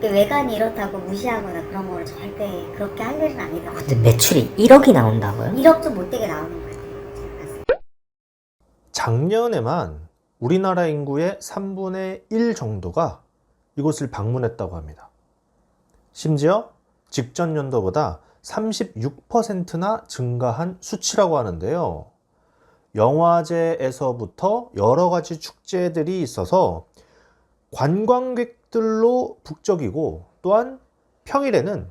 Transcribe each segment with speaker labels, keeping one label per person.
Speaker 1: 그 외관이 이렇다고 무시하거나 그런 거를 절대 그렇게 할 일은 아니더라고요.
Speaker 2: 근데 매출이 1억이 나온다고요?
Speaker 1: 1억 좀 못되게 나오는. 제가 봤을 때.
Speaker 3: 작년에만 우리나라 인구의 3분의 1 정도가 이곳을 방문했다고 합니다. 심지어 직전 연도보다 36%나 증가한 수치라고 하는데요. 영화제에서부터 여러 가지 축제들이 있어서 관광객 들로 북적이고 또한 평일에는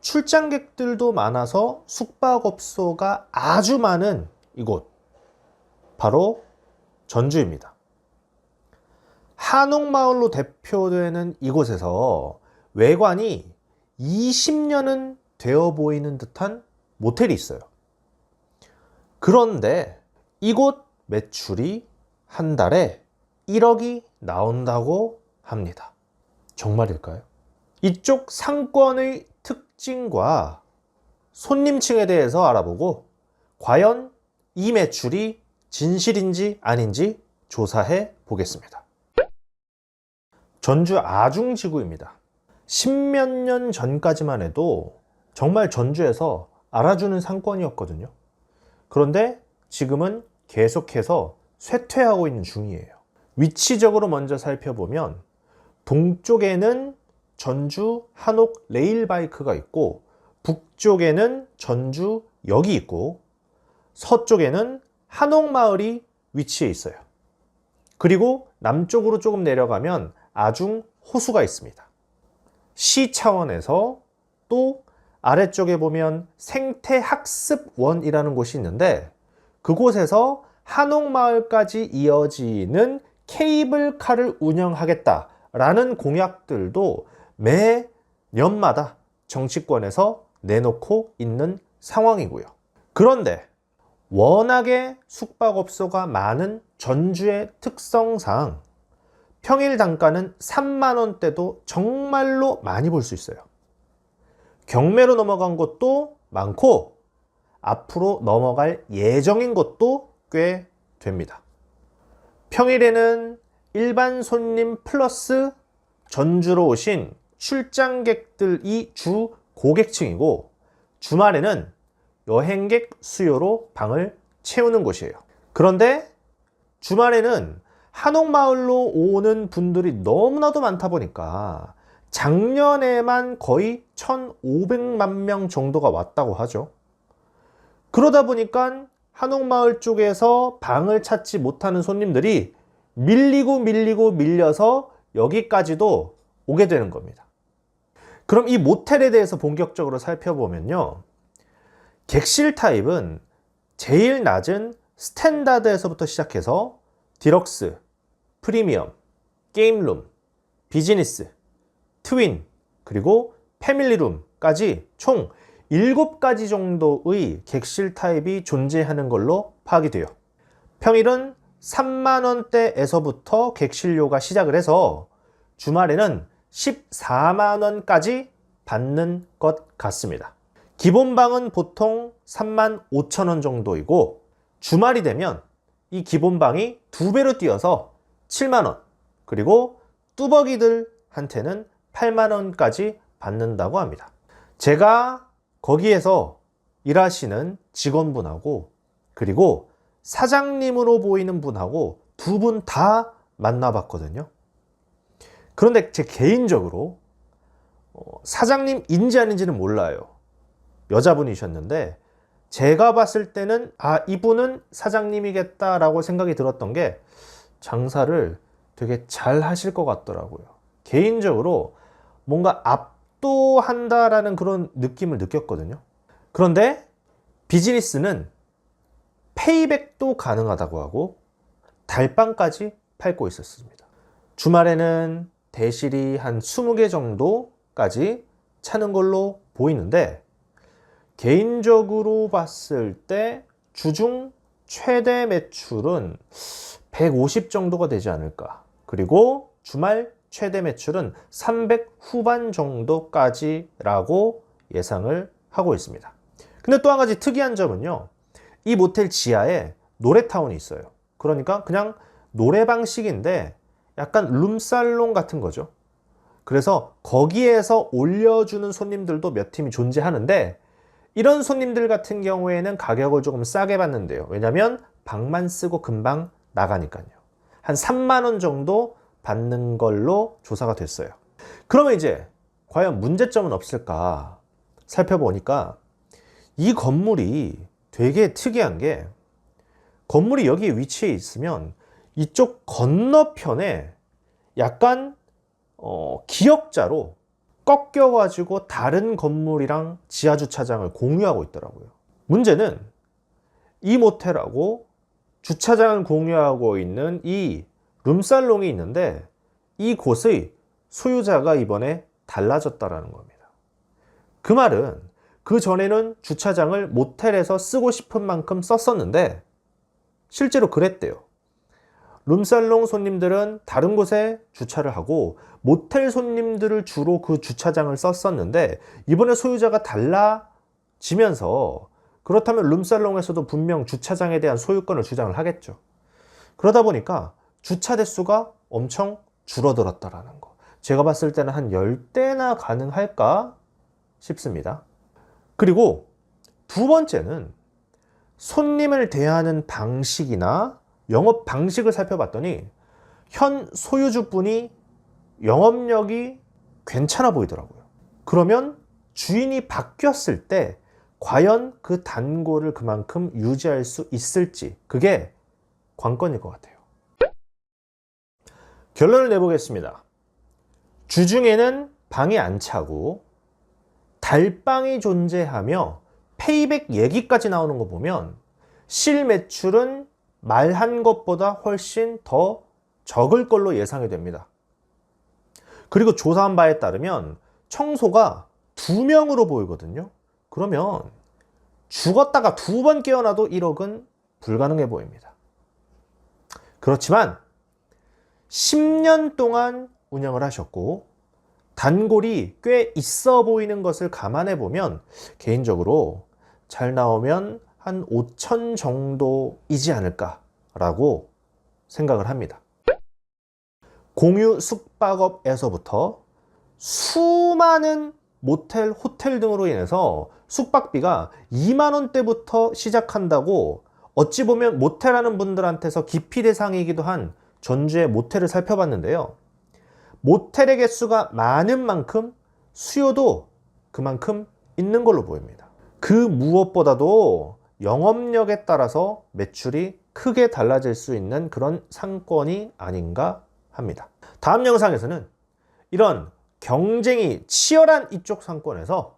Speaker 3: 출장객들도 많아서 숙박업소가 아주 많은 이곳 바로 전주입니다. 한옥마을로 대표되는 이곳에서 외관이 20년은 되어 보이는 듯한 모텔이 있어요. 그런데 이곳 매출이 한 달에 1억이 나온다고 합니다. 정말일까요? 이쪽 상권의 특징과 손님층에 대해서 알아보고 과연 이 매출이 진실인지 아닌지 조사해 보겠습니다. 전주 아중지구입니다. 십몇 년 전까지만 해도 정말 전주에서 알아주는 상권이었거든요. 그런데 지금은 계속해서 쇠퇴하고 있는 중이에요. 위치적으로 먼저 살펴보면 동쪽에는 전주 한옥 레일바이크가 있고 북쪽에는 전주역이 있고 서쪽에는 한옥마을이 위치해 있어요. 그리고 남쪽으로 조금 내려가면 아중 호수가 있습니다. 시 차원에서 또 아래쪽에 보면 생태학습원이라는 곳이 있는데 그곳에서 한옥마을까지 이어지는 케이블카를 운영하겠다 라는 공약들도 매 년마다 정치권에서 내놓고 있는 상황이고요. 그런데 워낙에 숙박업소가 많은 전주의 특성상 평일 단가는 3만 원대도 정말로 많이 볼 수 있어요. 경매로 넘어간 곳도 많고 앞으로 넘어갈 예정인 곳도 꽤 됩니다. 평일에는 일반 손님 플러스 전주로 오신 출장객들이 주 고객층이고 주말에는 여행객 수요로 방을 채우는 곳이에요. 그런데 주말에는 한옥마을로 오는 분들이 너무나도 많다 보니까 작년에만 거의 1,500만 명 정도가 왔다고 하죠. 그러다 보니까 한옥마을 쪽에서 방을 찾지 못하는 손님들이 밀리고 밀리고 밀려서 여기까지도 오게 되는 겁니다. 그럼 이 모텔에 대해서 본격적으로 살펴보면요. 객실 타입은 제일 낮은 스탠다드에서부터 시작해서 디럭스, 프리미엄, 게임룸, 비즈니스, 트윈, 그리고 패밀리룸까지 총 7가지 정도의 객실 타입이 존재하는 걸로 파악이 돼요. 평일은 3만원대에서부터 객실료가 시작을 해서 주말에는 14만원까지 받는 것 같습니다. 기본방은 보통 3만 5천원 정도이고 주말이 되면 이 기본방이 두 배로 뛰어서 7만원 그리고 뚜벅이들한테는 8만원까지 받는다고 합니다. 제가 거기에서 일하시는 직원분하고 그리고 사장님으로 보이는 분하고 두 분 다 만나봤거든요. 그런데 제 개인적으로 어, 사장님인지 아닌지는 몰라요. 여자분이셨는데 제가 봤을 때는 아 이분은 사장님이겠다라고 생각이 들었던 게 장사를 되게 잘 하실 것 같더라고요. 개인적으로 뭔가 압도한다라는 그런 느낌을 느꼈거든요. 그런데 비즈니스는 페이백도 가능하다고 하고 달빵까지 팔고 있었습니다. 주말에는 대실이 한 20개 정도까지 차는 걸로 보이는데 개인적으로 봤을 때 주중 최대 매출은 150 정도가 되지 않을까. 그리고 주말 최대 매출은 300 후반 정도까지라고 예상을 하고 있습니다. 근데 또 한 가지 특이한 점은요. 이 모텔 지하에 노래타운이 있어요. 그러니까 그냥 노래방식인데 약간 룸살롱 같은 거죠. 그래서 거기에서 올려주는 손님들도 몇 팀이 존재하는데 이런 손님들 같은 경우에는 가격을 조금 싸게 받는데요. 왜냐면 방만 쓰고 금방 나가니까요. 한 3만 원 정도 받는 걸로 조사가 됐어요. 그러면 이제 과연 문제점은 없을까 살펴보니까 이 건물이 되게 특이한 게 건물이 여기 위치해 있으면 이쪽 건너편에 약간 어, 기역자로 꺾여가지고 다른 건물이랑 지하 주차장을 공유하고 있더라고요. 문제는 이 모텔하고 주차장을 공유하고 있는 이 룸살롱이 있는데 이 곳의 소유자가 이번에 달라졌다라는 겁니다. 그 말은 그 전에는 주차장을 모텔에서 쓰고 싶은 만큼 썼었는데 실제로 그랬대요. 룸살롱 손님들은 다른 곳에 주차를 하고 모텔 손님들을 주로 그 주차장을 썼었는데 이번에 소유자가 달라지면서 그렇다면 룸살롱에서도 분명 주차장에 대한 소유권을 주장을 하겠죠. 그러다 보니까 주차 대수가 엄청 줄어들었다라는 거. 제가 봤을 때는 한 10대나 가능할까 싶습니다. 그리고 두 번째는 손님을 대하는 방식이나 영업 방식을 살펴봤더니 현 소유주분이 영업력이 괜찮아 보이더라고요. 그러면 주인이 바뀌었을 때 과연 그 단골을 그만큼 유지할 수 있을지 그게 관건일 것 같아요. 결론을 내보겠습니다. 주중에는 방이 안 차고 달방이 존재하며 페이백 얘기까지 나오는 거 보면 실 매출은 말한 것보다 훨씬 더 적을 걸로 예상이 됩니다. 그리고 조사한 바에 따르면 청소가 두 명으로 보이거든요. 그러면 죽었다가 두 번 깨어나도 1억은 불가능해 보입니다. 그렇지만 10년 동안 운영을 하셨고 단골이 꽤 있어 보이는 것을 감안해 보면 개인적으로 잘 나오면 한 5천 정도이지 않을까라고 생각을 합니다. 공유 숙박업에서부터 수많은 모텔, 호텔 등으로 인해서 숙박비가 2만 원대부터 시작한다고 어찌 보면 모텔하는 분들한테서 기피 대상이기도 한 전주의 모텔을 살펴봤는데요. 모텔의 개수가 많은 만큼 수요도 그만큼 있는 걸로 보입니다. 그 무엇보다도 영업력에 따라서 매출이 크게 달라질 수 있는 그런 상권이 아닌가 합니다. 다음 영상에서는 이런 경쟁이 치열한 이쪽 상권에서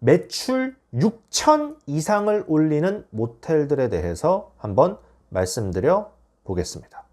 Speaker 3: 매출 6천 이상을 올리는 모텔들에 대해서 한번 말씀드려 보겠습니다.